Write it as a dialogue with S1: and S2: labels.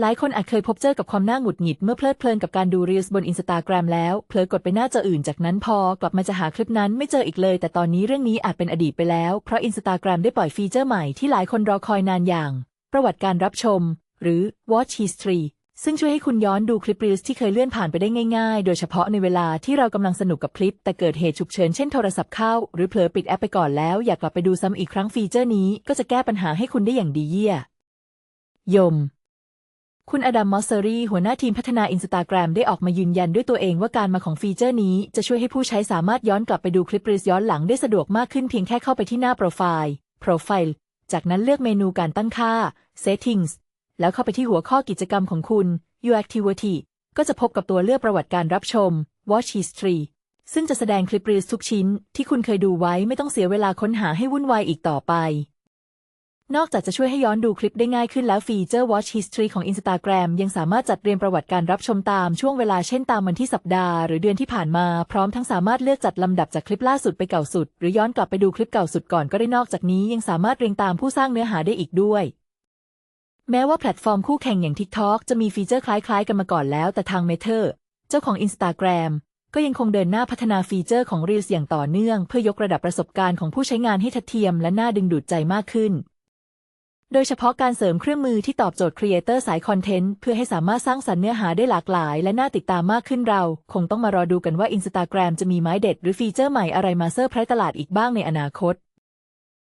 S1: หลายคนอาจเคยพบเจอกับความน่าหงุดหงิดเมื่อเพลิดเพลินกับการดูรีลส์บนอินสตาแกรมแล้วเผลอกดไปหน้าจออื่นจากนั้นพอกลับมาจะหาคลิปนั้นไม่เจออีกเลย แต่ตอนนี้เรื่องนี้อาจเป็นอดีตไปแล้ว เพราะอินสตาแกรมได้ปล่อยฟีเจอร์ใหม่ที่หลายคนรอคอยนานอย่าง ประวัติการรับชม หรือ Watch History ซึ่งช่วยให้คุณย้อนดูคลิปรีลส์ที่เคยเลื่อนผ่านไปได้ง่าย ๆ โดยเฉพาะในเวลาที่เรากำลังสนุกกับคลิป แต่เกิดเหตุฉุกเฉินเช่นโทรศัพท์เข้า หรือเผลอปิดแอปไปก่อนแล้วอยากกลับไปดูซ้ำอีกครั้งฟีเจอร์นี้ก็จะแก้ปัญหาให้คุณได้อย่างดีเยี่ยยม คุณอดัม มอสเซอรีหัวหน้าทีมพัฒนาอินสตาแกรมได้ออกมายืนยันด้วยตัวเองว่าการมาของฟีเจอร์นี้ จะช่วยให้ผู้ใช้สามารถย้อนกลับไปดูคลิปรีสย้อนหลังได้สะดวกมากขึ้นเพียงแค่เข้าไปที่หน้าโปรไฟล์ Profile จากนั้นเลือกเมนูการตั้งค่า Settings แล้วเข้าไปที่หัวข้อกิจกรรมของคุณ Your Activity ก็จะพบกับตัวเลือกประวัติการรับชม Watch History ซึ่งจะแสดงคลิปรีสทุกชิ้นที่คุณเคยดูไว้ไม่ต้องเสียเวลาค้นหาให้วุ่นวายอีกต่อไป นอกจากจะช่วยให้ย้อนดูคลิปได้ง่ายขึ้นแล้วฟีเจอร์ Watch History ของ Instagram ยังสามารถจัดเรียงประวัติการรับชมตามช่วงเวลาเช่นตามวันที่สัปดาห์หรือเดือนที่ผ่านมา พร้อมทั้งสามารถเลือกจัดลำดับจากคลิปล่าสุดไปเก่าสุด หรือย้อนกลับไปดูคลิปเก่าสุดก่อนก็ได้นอกจากนี้ยังสามารถเรียงตามผู้สร้างเนื้อหาได้อีกด้วย แม้ว่าแพลตฟอร์มคู่แข่งอย่าง TikTok จะมีฟีเจอร์คล้ายๆ กันมาก่อนแล้วแต่ทาง Meta เจ้าของ Instagram ก็ยังคงเดินหน้าพัฒนาฟีเจอร์ของ Reels อย่างต่อเนื่อง เพื่อยกระดับประสบการณ์ของผู้ใช้งานให้ทัดเทียมและน่าดึงดูดใจมากขึ้น โดยเฉพาะการเสริมเครื่องมือที่ตอบโจทย์ครีเอเตอร์สายคอนเทนต์เพื่อให้สามารถสร้างสรรค์เนื้อหาได้หลากหลาย และน่าติดตามมากขึ้นเรา คงต้องมารอดูกันว่า Instagram จะมีไม้เด็ดหรือฟีเจอร์ใหม่อะไรมาเซอร์ไพรส์ตลาดอีกบ้างในอนาคต